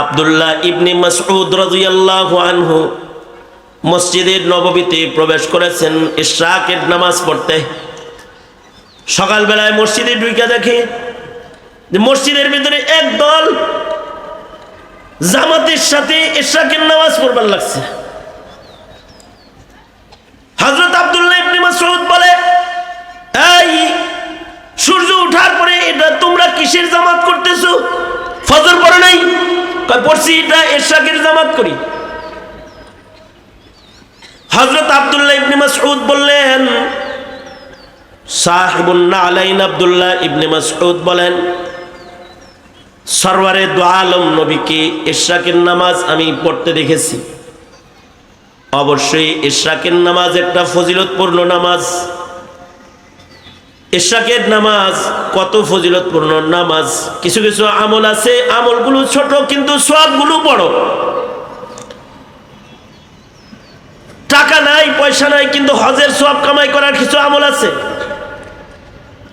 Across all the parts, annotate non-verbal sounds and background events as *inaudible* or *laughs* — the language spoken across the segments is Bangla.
আব্দুল্লাহ ইবনি মাসউদ রাদিয়াল্লাহু আনহু মসজিদের নববীতে প্রবেশ করেছেন ইশরাকের নামাজ পড়তে। সকালবেলায় মসজিদে ঢুকে দেখে যে মসজিদের ভিতরে একদল জামাতের সাথে ইশরাকের নামাজ পড়বার লাগছে। হযরত আব্দুল্লাহ ইবনে মাসউদ বলে এই, সূর্য ওঠার পরে এটা তোমরা কিসের জামাত করতেছো? ফজর পড়ে নাই? পড়ছি এটা এরশাকের জামাত করি। হযরত আব্দুল্লাহ ইবনে মাসউদ বললেন, সাহিবুন নালাইন আব্দুল্লাহ ইবনে মাসউদ বলেন, সরওয়ারে দু আলম নবীকে ইশরাকের নামাজ আমি পড়তে দেখেছি। অবশ্যই ইশরাকের নামাজ একটা ফজিলতপূর্ণ নামাজ। ইশরাকের নামাজ কত ফজিলতপূর্ণ? নামাজ, কিছু কিছু আমল আছে, আমলগুলো ছোট কিন্তু সবগুলো বড়। টাকা নাই, পয়সা নাই, কিন্তু হজের সব কামাই করার কিছু আমল আছে।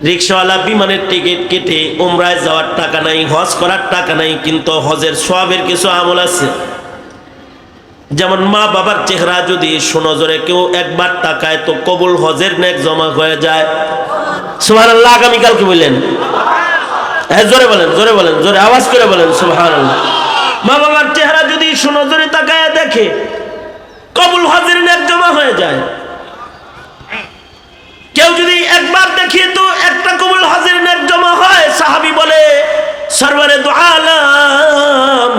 রিক্সাওয়ালা বিমানের টিকিট কেটে উমরায় যাওয়ার টাকা নাই, হজ করার টাকা নাই, কিন্তু হজের সবের কিছু আমল আছে। যেমন মা বাবার চেহারা যদি সুনজরে কেউ একবার তাকায় তো কবুল হজের নেক জমা হয়ে যায়। সুহান আল্লাহ আগামীকাল কি বললেন। হ্যাঁ জোরে বলেন জোরে বলেন, জোরে আওয়াজ করে বলেন সুহান মা বাবার চেহারা যদি সুনজরে তাকায় দেখে, কবুল হজের জমা হয়ে যায়। কেউ যদি একবার দেখে তো একটা কবুল হজের নেক জমা হয়, সাহাবি বলে সরবারে দু আলম।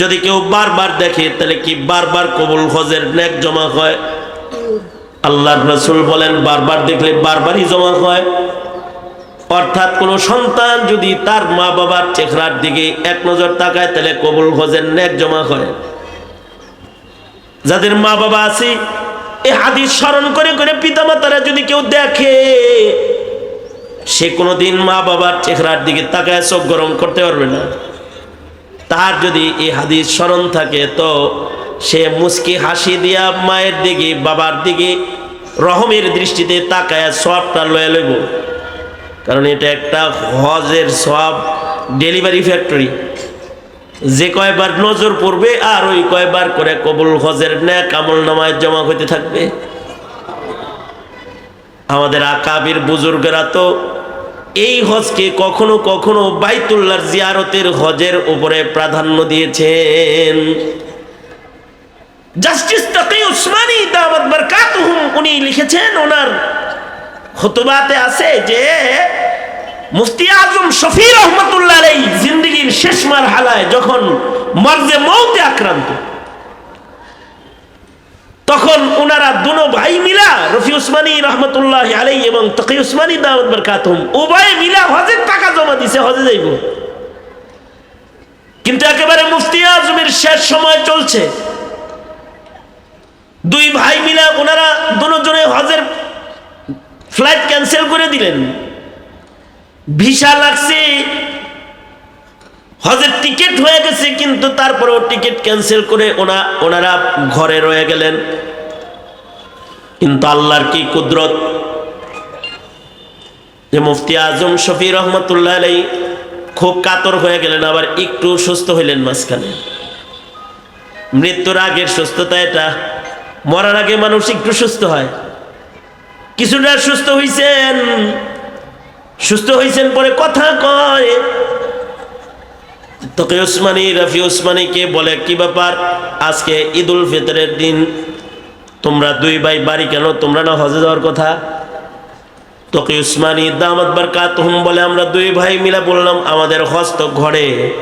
যদি কেউ বারবার দেখে, তাহলে কি বারবার কবুল হজের নেক জমা হয়? আল্লাহ রসুল বলেন, বারবার দেখলে বারবারই জমা হয়। অর্থাৎ কোন সন্তান যদি তার মা বাবার চেহারার দিকে এক নজর তাকায়, তাহলে কবুল হজের নেক জমা হয়। যাদের মা বাবা আছে এই হাদিস স্মরণ করে করে পিতামাতারা যদি কেউ দেখে, সে কোনোদিন মা বাবার চেহারার দিকে তাকায় চোখ গরম করতে পারবে না। তার যদি এই হাদিস স্মরণ থাকে, তো সে মুস্কি হাসি দিয়া মায়ের দিকে, বাবার দিকে, রহমের দৃষ্টিতে তাকায় সবটা লয়ে লইব। কারণ এটা একটা হজের সব ডেলিভারি ফ্যাক্টরি। যে কয়বার নজর পড়বে আর ওই কয়বার করে কবুল হজের ন্যাক আমল নামায় জমা হইতে থাকবে। আমাদের আকাবির বুজুর্গরা তো এই হজকে কখনো কখনো বাইতুল্লার জিয়ারতের হজের উপরে প্রাধান্য দিয়েছেন। জাস্টিস তাকি উসমানী দাওয়াত বারকাতুহুম, উনি লিখেছেন, ওনার খুতবাতে আছে যে, মুফতি আজম শফি রহমতুল্লাহ জিন্দগির শেষ মারহালায় যখন মর্জে মৌতে আক্রান্ত, তখন ওনারা দুনো ভাই মিলা, রফি উসমানী রহমতুল্লাহ আলাই এবং তকি উসমানী দাওয়াত বারকাতুহুম, উভয় মিলা হজের টাকা জমা দিছে, হজে যাইব। কিন্তু একেবারে মুফতি আজমের শেষ সময় চলছে। দুই ভাই মিলা ওনারা দুজনে হজের ফ্লাইট ক্যান্সেল করে দিলেন। ভিসা লাগছে, হজের টিকিট হয়ে গেছে, কিন্তু তারপরেও টিকিট ক্যান্সেল করে ওনা ওনারা ঘরে রয়ে গেলেন। কিন্তু আল্লাহর কি কুদরত? যে মুফতি আজম শফি রহমতুল্লাহ আলাই খুব কাতর হয়ে গেলেন, আবার একটু সুস্থ হইলেন মাঝখানে। মৃত্যুর আগের সুস্থতা এটা। মরার আগে মানুষ একটু সুস্থ হয়। কিছুটা সুস্থ হইছেন। সুস্থ হয়েছেন পরে কথা কয়। তোকে উসমানী, রফি উসমানীকে বলে কি ব্যাপার? আজকে ঈদ উল ফিতরের দিন। তোমরা দুই ভাই বাড়ি কেন? তোমরা না হজে যাওয়ার কথা? তোকে উসমানী দামাত বারকাত হুম বলে আমরা দুই ভাই মিলা বললাম, আমাদের হস্ত ঘরে।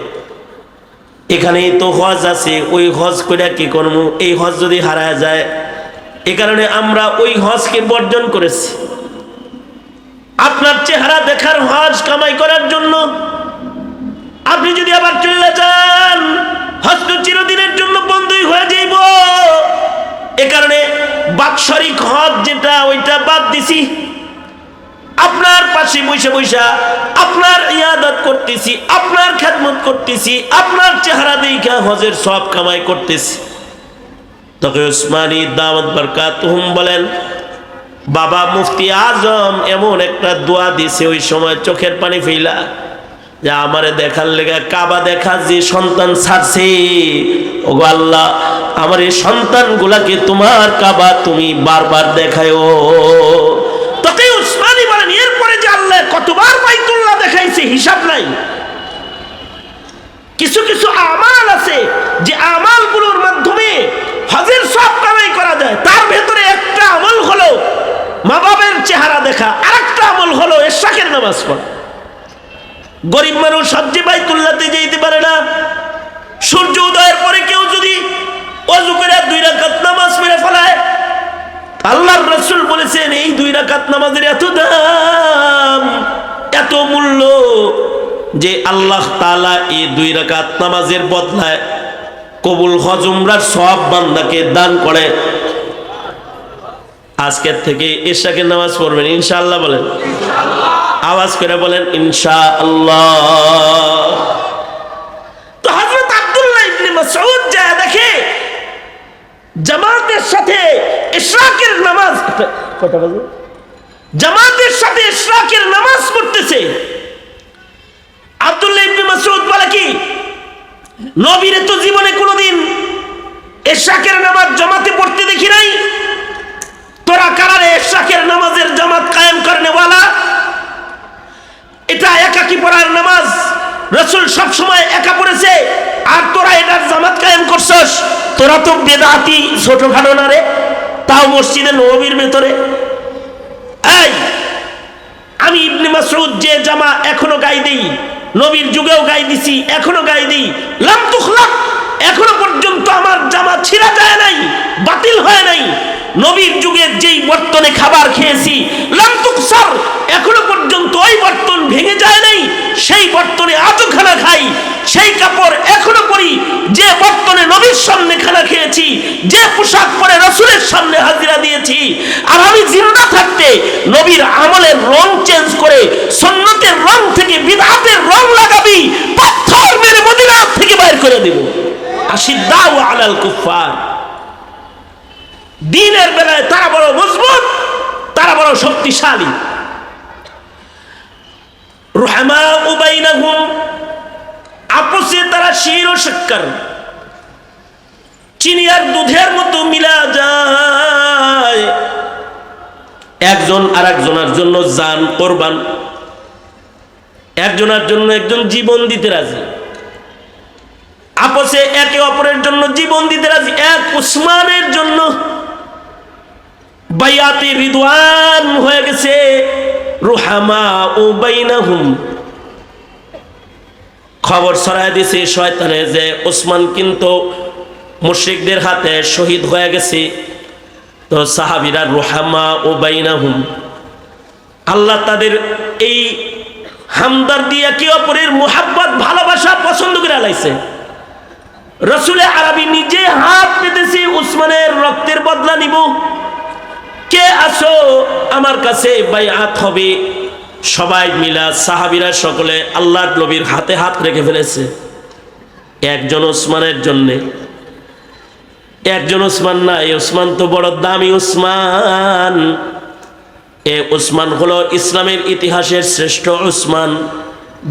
এখানেই তো হজ আছে, ওই হজ করে কি করব এই হজ যদি হারায় যায়, এ কারণে আমরা ওই হজকে বর্জন করেছি। আপনার চেহারা দেখার হজ কামাই করার জন্য আপনি যদি আবার চলে যান, হজ তো চিরদিনের জন্য বন্ধই হয়ে যাইব। এ কারণে বাৎসরিক হজ যেটা, ওইটা বাদ দিছি। আপনার পাশে বৈশা বৈশা আপনার ইয়াদত করতেছি, আপনার খেদমত করতেছি, আপনার চেহারা দেখা হজের সব কামাই করতেছি। তবে উসমানী দাওয়াত বরকাত বলেন, বাবা মুফতি আজম এমন একটা দোয়া দিছে ওই সময় চোখের পানি ফেলা যে আমারে দেখার লেগে কাবা দেখা যে সন্তান ছাড়ছে ও গো আল্লাহ, আমার এই সন্তানগুলাকে তোমার কাবা তুমি বারবার দেখায় তোকে উসমানী বলেন এরপরে যে আল্লাহ কতবার বাইতুল্লাহ হিসাব নাই। কিছু কিছু আমাল আছে যে আমালগুলোর মাধ্যমে হজের সব কামাই করা যায়। তার ভেতরে একটা আমল হলো মা বাবের চেহারা দেখা, আরেকটা আমল হলো এশাকের নামাজ পড়া। গরিব মানুষ সবজি বাইতুল্লাতে যেতে পারে না। সূর্য উদয়ের পরে কেউ যদি অজু করে দুই রাকাত নামাজ পড়ে ফেলায়, আল্লাহর রসুল বলেছেন, এই দুই রাকাত নামাজের এত দাম এত মূল্য যে আল্লাহ তাআলা এই দুই রাকাত নামাজের বদলায় কবুল হজুমরার সব বান্দাকে দান করে। আজকের থেকে এশাকে নামাজ পড়বেন, ইনশাআল্লাহ বলেন। আওয়াজ করে বলেন ইনশা আল্লাহ তো হযরত আব্দুল্লাহ দেখে, জামাতের সাথে ইশরাকের নামাজ কটা বাজে? জামাতের সাথে ইশরাকের নামাজ পড়তেছে। আব্দুল্লাহ ইবনে মাসউদ বলে কি? নবীরে তো জীবনে কোনোদিন ইশরাকের নামাজ জামাতে পড়তে দেখি নাই। তোরা কারারে ইশরাকের নামাজের জামাত কায়েম করনে ওয়ালা এটা একাকি পড়ার নামাজ। রসুল সব সময় একা পড়েছে। আর তোরা এটার জামাত কায়েম করছস। তোরা তো বেদাতি ছোটখাটো না রে। তাও মসজিদে নবীর ভেতরে। এই, আমি ইবনে মাসউদ যে জামা এখনও গাই দেই। নবীর যুগেও গাই দিছি, এখনও গাই দিই। এখনও পর্যন্ত আমার জামা ছিঁড়া যায় নাই, বাতিল হয় নাই। নবীর যুগের যেই বর্তনে খাবার খেয়েছি এখনও পর্যন্ত ওই বর্তন ভেঙে যায় নাই সেই বর্তনে আজও খানা খাই সেই কাপড় এখনও পরি যে বর্তনে নবীর সামনে খানা খেয়েছি যে পোশাক পরে রসুলের সামনে হাজিরা দিয়েছি, আর আমি জিন্দা থাকতে নবীর আমলের রং চেঞ্জ করে সন্ন্যতের রং থেকে বিধাতের রং লাগাবি, পাথর মেরে মদিনা থেকে বাইর করে দেব। আলাল কুফার দিনের বেলায় তারা বড় মজবুত, তারা বড় শক্তিশালী। রুহামা আপসে তারা শির ও চিনি আর দুধের মতো মিলা যায়। একজন আর একজনের জন্য জান, করবান। একজনের জন্য একজন জীবন দিতে রাজি। আপসে একে অপরের জন্য জীবন দিতে রাজি। এক উসমানের জন্য বাইয়াতে রিদওয়ান হয়ে গেছে। রুহামা ও বাইনাহুম। খবর ছড়ায় দিছে শয়তানে যে ওসমান কিন্তু মুশ্রিকদের হাতে শহীদ হয়ে গেছে। তো সাহাবিরা রুহামা ও বাইনাহুম, আল্লাহ তাদের এই হামদার দিয়ে কি অপরের মোহাব্বত, ভালোবাসা পছন্দ করে লাইছে রসুলে আরবি নিজে হাত পেতেছে, উসমানের রক্তের বদলা নিব। কে আসো আমার কাছে বাইআত হবে। সবাই মিলা সাহাবিরা সকলে আল্লাহ নবীর হাতে হাত রেখে ফেলেছে। একজন ওসমানের জন্যে একজন ওসমান না এই ওসমান তো বড় দামি ওসমান। এ ওসমান হলো ইসলামের ইতিহাসের শ্রেষ্ঠ ওসমান,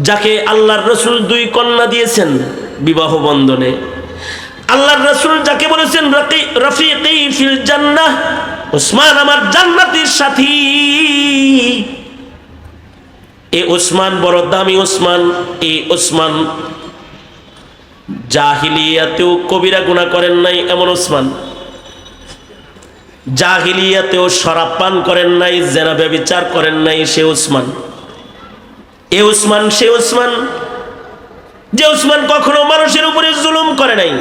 যাকে আল্লাহর রসুল দুই কন্যা দিয়েছেন বিবাহ বন্ধনে। আল্লাহর রসুল যাকে বলেছেন ফিল জান্নাহ, ওসমান আমার জান্নাতের সাথী। এ ওসমান বড় দামি ওসমান এই ওসমান জাহিলিয়াতেও কবিরা গুণা করেন নাই এমন ওসমান। জাহিলিয়াতেও শরাব পান করেন নাই, জেনা ব্যবিচার করেন নাই সে উসমান এ উসমান সে উসমান যে উসমান কখনো মানুষের উপরে জুলুম করে নাই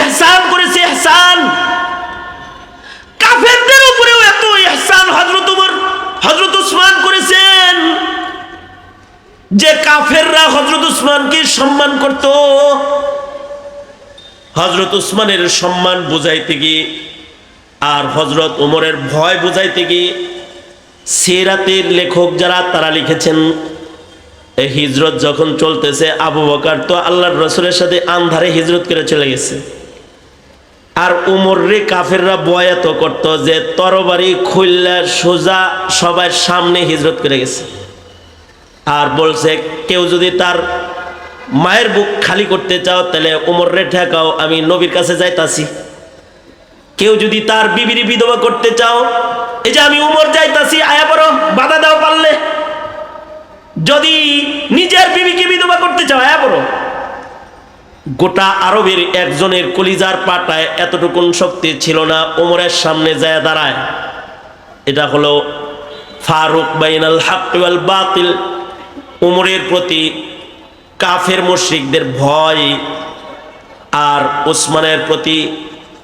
এহসান করেছে এহসান কাফেরদের উপরেও এত ইহসান হজরত উমর হজরত উসমান করেছেন। যে কাফেররা হজরত উসমানকে সম্মান করত। হজরত উসমানের সম্মান বুঝাইতে গিয়ে আর হজরত উমরের ভয় বুঝাইতে গিয়ে সেরাতের লেখক যারা, তারা লিখেছেন এই হিজরত যখন চলতেছে, আবু বকার তো আল্লাহর রসুলের সাথে আন্ধারে হিজরত করে চলে গেছে। আর উমর রে কাফেররা বয়াত করত যে, তরবারি খুললা সোজা সবার সামনে হিজরত করে গেছে। আর বলছে, কেউ যদি তার মায়ের বুক খালি করতে চাও, তাহলে উমর রে ঠেকাও, আমি নবীর কাছে যাইতাছি। কেউ যদি তার বিবিরি বিধবা করতে চাও, এই যে আমি উমর যাইতাছি, আয়া পড়ো, বাধা দাও পারলে। যদি নিজের বিবিকে বিধবা করতে চাও, আয়া পড়ো। গোটা আরবের একজনের কলিজার পাটায় এতটুকুন শক্তি ছিল না ওমরের সামনে যায় দাঁড়ায়। এটা হলো ফারুক বাইনাল হাক বাতিল। উমরের প্রতি কাফের মুশরিকদের ভয় আর ওসমানের প্রতি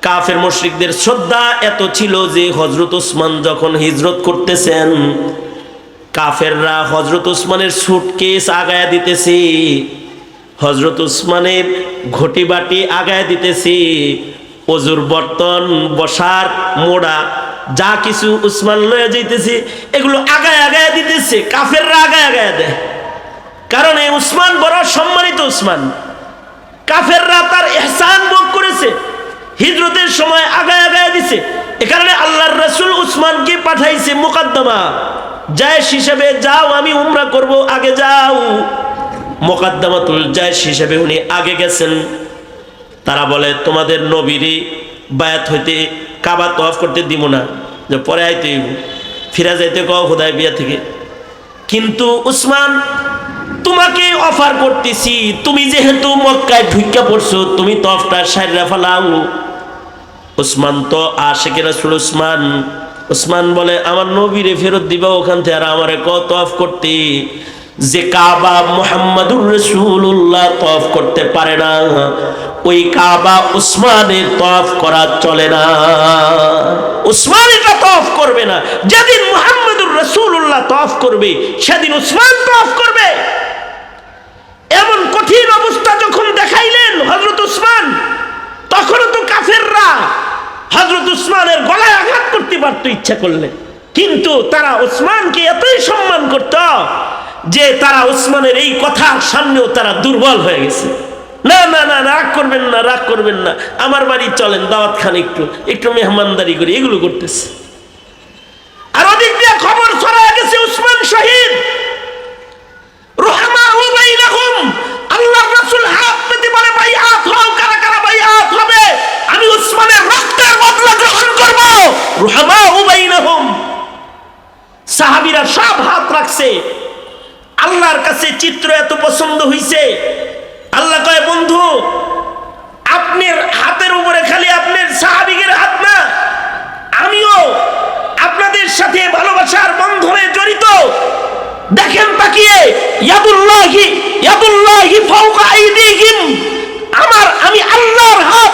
কাফের মুশরিকদের শ্রদ্ধা এত ছিল যে হজরত ওসমান যখন হিজরত করতেছেন, কাফেররা হজরত ওসমানের সুটকেস আগায়া দিতেছে হজরত উসমানের ঘটি বাটি আগায় দিতেছি, অজুর বর্তন, বসার মোড়া, যা কিছু উসমান লয়ে যাইতেছে, এগুলো আগায় আগায় দিতেছে, কাফেররা আগায় আগায় দেয়। কারণ এই উসমান বড় সম্মানিত উসমান। কাফেররা তার এহসান ভোগ করেছে, হিজরতের সময় আগায় আগায় দিছে। এ কারণে আল্লাহর রসুল উসমানকে পাঠাইছে মোকাদ্দমা। জায়েশ হিসেবে যাও, আমি উমরা করব, আগে যাও। মোকাদ্দমাতুল জায়েশ হিসেবে উনি আগে গেছেন। তারা বলে, তোমাদের নবীরই বায়াত হইতে কাবা তফ করতে দিব না, যে পরে আইতে ফিরা যাইতে কও হোদায় বিয়া থেকে। কিন্তু উসমান তোমাকে অফার করতেছি। তুমি যেহেতু মক্কায় ঢুকা পড়ছো, তুমি তো তফটা সাইরা ফেলাও। উসমান তো আশেকে রাসুল উসমান উসমান বলে, আমার নবীরে ফেরত দিবা ওখান থেকে আর আমারে ক তফ করতে? যে কাবা মোহাম্মদুর রসুল্লাহ তফ করতে পারে না। ওই কাবা উসমানের তফ করা চলে না। উসমান এটা তফ করবে না। যেদিন মোহাম্মদুর রসুল্লাহ তফ করবে, সেদিন উসমান তফ করবে। এমন কঠিন অবস্থা যখন দেখাইলেন হজরত উসমান, তখনও তো কাফেররা হজরত উসমানের গলায় আঘাত করতে পারতো ইচ্ছা করলে। কিন্তু তারা উসমানকে এতই সম্মান করত যে তারা উসমানের এই কথার সামনেও তারা দুর্বল হয়ে গেছে। না না না রাগ করবেন না, রাগ করবেন না। আমার বাড়ি চলেন, দাওয়াত খান একটু একটু মেহমানদারি করি, এগুলো করতেছে। আর দিয়ে খবর ছড়ায় গেছে উসমান শহীদ। আল্লাহর রাসূল হাত পেতে পারে ভাই, হাত হও কারা কারা ভাই, হাত হবে। আমি উসমানের রক্তের বদলা গ্রহণ করব। রহমা উবাইনাহুম সাহাবীরা সব হাত রাখছে। আল্লাহর কাছে চিত্র এত পছন্দ হইছে। আল্লাহ কয়, বন্ধু, আপনার হাতের উপরে খালি আপনার সাহাবিগের হাত না। আমিও আপনাদের সাথে ভালোবাসার বন্ধনে জড়িত। দেখেন তাকিয়ে, ইয়াদুল্লাহি ইয়াদুল্লাহি ফাওকা আইদিহিম। আমার, আমি আল্লাহর হাত,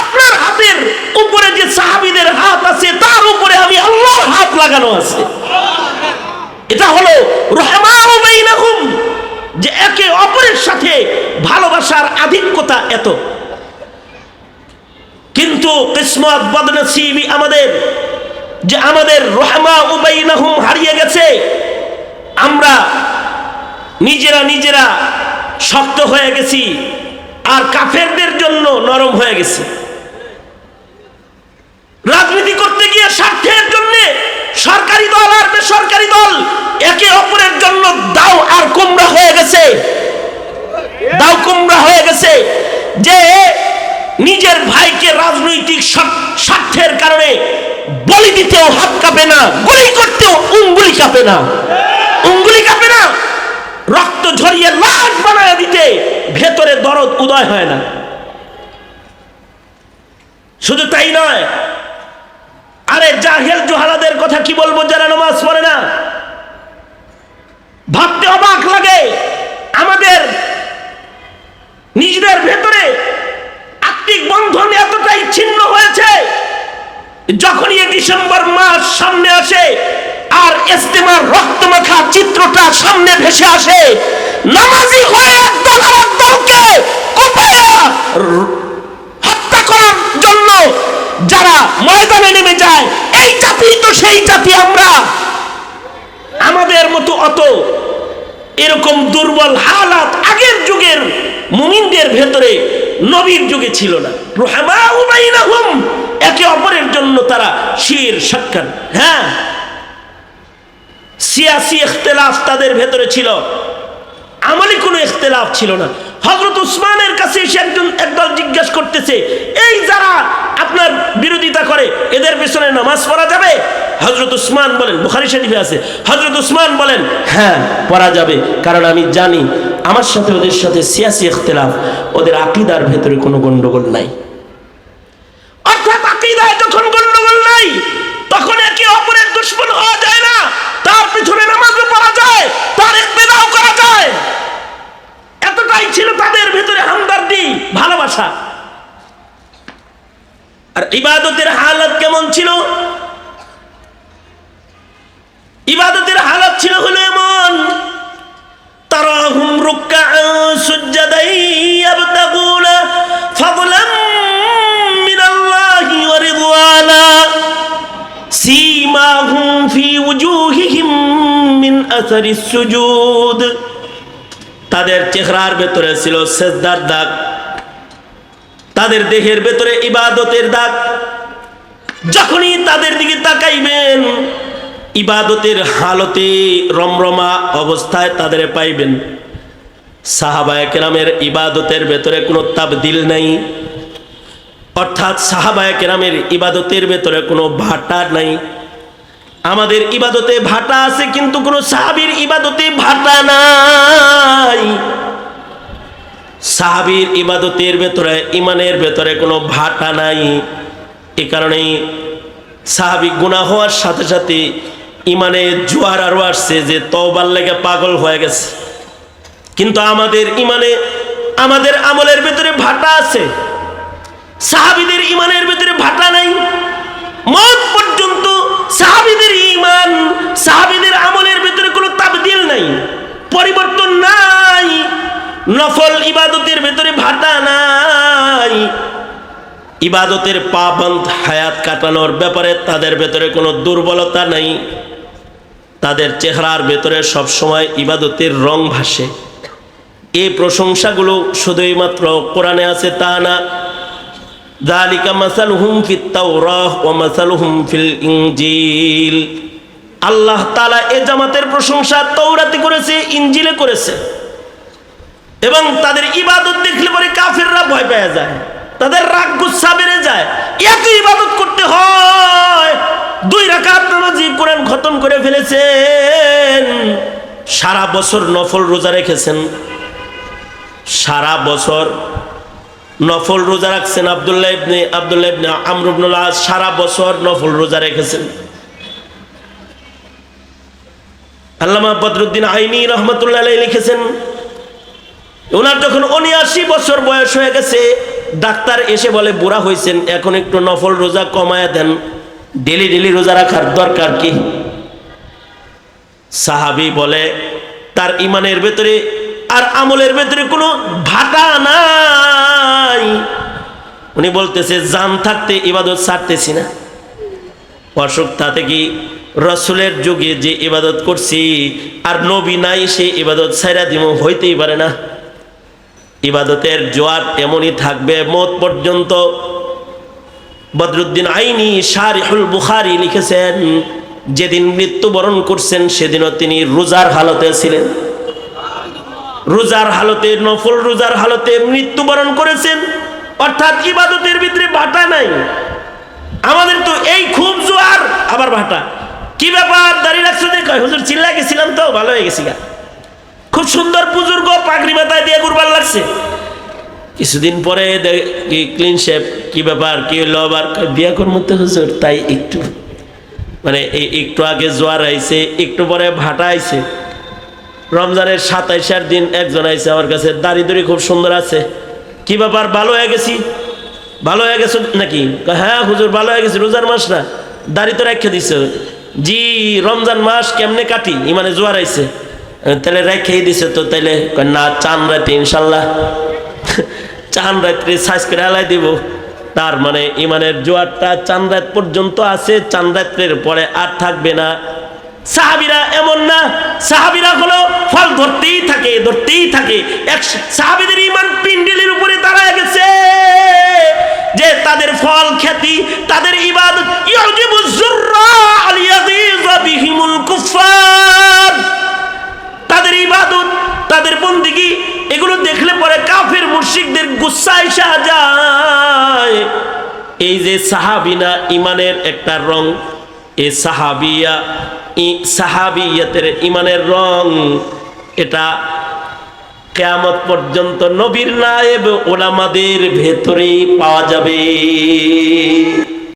আপনার হাতের উপরে যে সাহাবীদের হাত আছে, তার উপরে আমি আল্লাহর হাত লাগানো আছে। এটা হলো রহমানু বাইনাহুম, যে একে অপরের সাথে ভালোবাসার আধিক্যতা এত। কিন্তু কিসমত বদনসিবি আমাদের, যে আমাদের রহমা উবাইনাহুম হারিয়ে গেছে আমরা নিজেরা নিজেরা শক্ত হয়ে গেছি আর কাফেরদের জন্য নরম হয়ে গেছি। রাজনীতি করতে গিয়ে স্বার্থের জন্য সরকারি দল আর বেসরকারি দল একে অপরের জন্য দাও আর কুমড়া হয়ে গেছে। দাও কুমড়া হয়ে গেছে যে নিজের ভাইকে রাজনৈতিক স্বার্থের কারণে বলি দিতেও হাত কাঁপে না, গুলি করতেও উঙ্গুলি কাঁপে না। উঙ্গুলি কাঁপে না? রক্ত ঝরিয়ে লাশ বানায় দিতে ভেতরে দরদ উদয় হয় না। শুধু তাই নয়, আরে জাহেল জোহালাদের কথা কি বলব যারা নামাজ পড়ে না? ভাবতে অবাক লাগে, আমাদের নিজেদের ভেতরে আত্মিক বন্ধন এতটাই ছিন্ন হয়েছে, যখনই ডিসেম্বর মাস সামনে আসে আর ইস্তেমার রক্তমাখা চিত্রটা সামনে ভেসে আসে। নামাজি হয়ে একদল আর দলকে কোপায়া হত্যা করার জন্য যারা ময়দানে নেমে যায়, এই জাতি তো সেই জাতি আমরা। আমাদের মতো অত এরকম দুর্বল হালাত আগের যুগের মুমিনদের ভেতরে নবীর যুগে ছিল না। বাইনাহুম, একে অপরের জন্য তারা শির সাক্ষাৎ। হ্যাঁ সিয়াসি ইখতিলাফ তাদের ভেতরে ছিল। আমলি কোনো ইখতিলাফ ছিল না। হজরত উসমানের কাছে এসে একজন, একদল জিজ্ঞাসা করতেছে, এই যারা আপনার বিরোধিতা করে, এদের পেছনে নামাজ পড়া যাবে? হজরত উসমান বলেন, বুখারি শরীফে আছে হজরত উসমান বলেন হ্যাঁ পড়া যাবে, কারণ আমি জানি আমার সাথে ওদের সাথে সিয়াসি ইখতিলাফ, ওদের আকিদার ভেতরে কোনো গন্ডগোল নাই। অর্থাৎ আকিদায় যখন গন্ডগোল নাই, তখন একে অপরের দুশ্মন হওয়া যায় পিছনে নামাজও পড়া যায় তার ইকতেদাও করা যায়। এতটাই ছিল তাদের ভেতরে হামদার্দি, ভালোবাসা। আর ইবাদতের হালত কেমন ছিল? ইবাদতের হালত ছিল হলো এমন, তারাহুম রুকআ সুজ্জাদাই ইয়াবতাগুনা ফাদলাম তাদের চেহারার ভেতরে ছিল সেজদার দাগ। তাদের দেহের ভেতরে ইবাদতের দাগ। যখনই তাদের দিকে তাকাইবেন, ইবাদতের হালতে রমরমা অবস্থায় তাদের পাইবেন। সাহাবায় কেরামের ইবাদতের ভেতরে কোনো তাবদিল নাই। অর্থাৎ সাহাবায় কেরামের ইবাদতের ভেতরে কোনো ভাটা নাই। আমাদের ইবাদতে ভাটা আছে, কিন্তু কোনো সাহাবির ইবাদতে ভাটা নাই। সাহাবির ইবাদতের ভেতরে ইমানের ভেতরে কোনো ভাটা নাই। এ কারণেই সাহাবি গুণা হওয়ার সাথে সাথে ইমানে জোয়ার আরও আসছে যে তওবার লেগে পাগল হয়ে গেছে। কিন্তু আমাদের ইমানে আমাদের আমলের ভেতরে ভাটা আছে। সাহাবিদের ইমানের ভেতরে ভাটা নাই। মত পর্যন্ত সাহাবিদের ইমান সাহাবিদের আমলের ভেতরে কোনো তাবদিল নাই, পরিবর্তন নাই, নফল ইবাদতের ভেতরে ভাটা নাই। ইবাদতের পাবন্ধ হায়াত কাটানোর ব্যাপারে তাদের ভেতরে কোনো দুর্বলতা নাই। তাদের চেহারার ভেতরে সবসময় ইবাদতের রং ভাসে। এই প্রশংসাগুলো শুধুই মাত্র কোরআনে আছে তা না দালিকা মাসালুহুম ফিত তাওরাহ ওয়া মাসালুহুম ফিল ইনজিল আল্লাহ তাআলা এ জামাতের প্রশংসা তৌরাতে করেছে, ইনজিলে করেছে। এবং তাদের ইবাদত দেখলে পরে কাফেররা ভয় পেয়ে যায়, তাদের রাগ গুচ্ছা বেড়ে যায়। এত ইবাদত করতে হয়। দুই রাকাত নামাজি কোরআন খতম করে ফেলেছেন। সারা বছর নফল রোজা রেখেছেন। সারা বছর নফল রোজা রাখছেন আবদুল্লাহ ইবনে আবদুল্লাহ ইবনে আমর ইবনুল আস সারা বছর নফল রোজা রেখেছেন। আল্লামা বদরুদ্দিন আইনি রহমতুল্লাহ লিখেছেন, ওনার যখন উনিআশি বছর বয়স হয়ে গেছে, ডাক্তার এসে বলে, বুড়া হয়েছেন এখন একটু নফল রোজা কমায়া দেন, ডেলি ডেলি রোজা রাখার দরকার কি? সাহাবি বলে, তার ইমানের ভেতরে আর আমলের ভেতরে কোনো ভাটা নাই। উনি বলতেছে, জান থাকতে ইবাদত ছাড়তেছি না। অসুখ তাতে কি রসুলের যুগে যে ইবাদত করছি, আর নবী নাই, সে ইবাদত ছাইরা দিব হইতেই পারে না। ইবাদতের জোয়ার এমনই থাকবে, মত পর্যন্ত। বদরুদ্দিন আইনি শারিহুল বুখারি লিখেছেন, যেদিন মৃত্যুবরণ করছেন, সেদিনও তিনি রোজার হালতে ছিলেন। রোজার হালতে, নফল রোজার হালতে মৃত্যুবরণ করেছেন। অর্থাৎ ইবাদতের ভিতরে ভাটা নাই। আমাদের তো এই খুব জোয়ার, আবার ভাটা কি ব্যাপার? দাঁড়িয়ে রাখছো যে? কয়, হুজুর চিল্লা গেছিলাম তো? ভালো হয়ে গেছি গা। খুব সুন্দর বুজুর্গ, পাগড়ি মাথায় দিয়ে গুরবার লাগছে। কিছুদিন পরে ক্লিন শেপ কি ব্যাপার? কি হলো আবার? বিয়া করব তো হুজুর, তাই একটু মানে একটু আগে জোয়ার আইছে, একটু পরে ভাটা আইছে। রমজানের সাতাইশার দিন একজন আইছে আমার কাছে, দাড়ি দড়ি খুব সুন্দর আছে। কি ব্যাপার, ভালো হয়ে গেছি? ভালো হয়ে গেছো নাকি? হ্যাঁ হুজুর, ভালো হয়ে গেছি, রোজার মাস না। দাড়ি তো রেখে দিছে। জি, রমজান মাস কেমনে কাটি? ইমানে জোয়ার আইছে। তাহলে রেখেই দিছে তো তাইলে না, চান রাতে, ইনশাল্লাহ। *laughs* চান রাত্রে সাইজ করে আলাই দিব। তার মানে ইমানের জোয়ারটা চান রাত পর্যন্ত আছে, চান রাত্রের পরে আর থাকবে না। সাহাবিরা এমন না। সাহাবিরা হলো ফল ধরতেই থাকে ধরতেই থাকে। এক সাহাবিদের ইমান পিন্ডিলের উপরে দাঁড়ায় গেছে যে তাদের ফল, খ্যাতি, তাদের ইবাদত তাদের ইবাদত, তাদের বন্দিগি, এগুলো দেখলে পরে কাফের মুশরিকদের গুচ্ছা এসে যায় এই যে সাহাবিনা ইমানের একটা রং এ সাহাবিয়া সাহাবিয়াতের ইমানের রং এটা কেয়ামত পর্যন্ত নবীর নায়েব ওলামাদের ভেতরেই পাওয়া যাবে।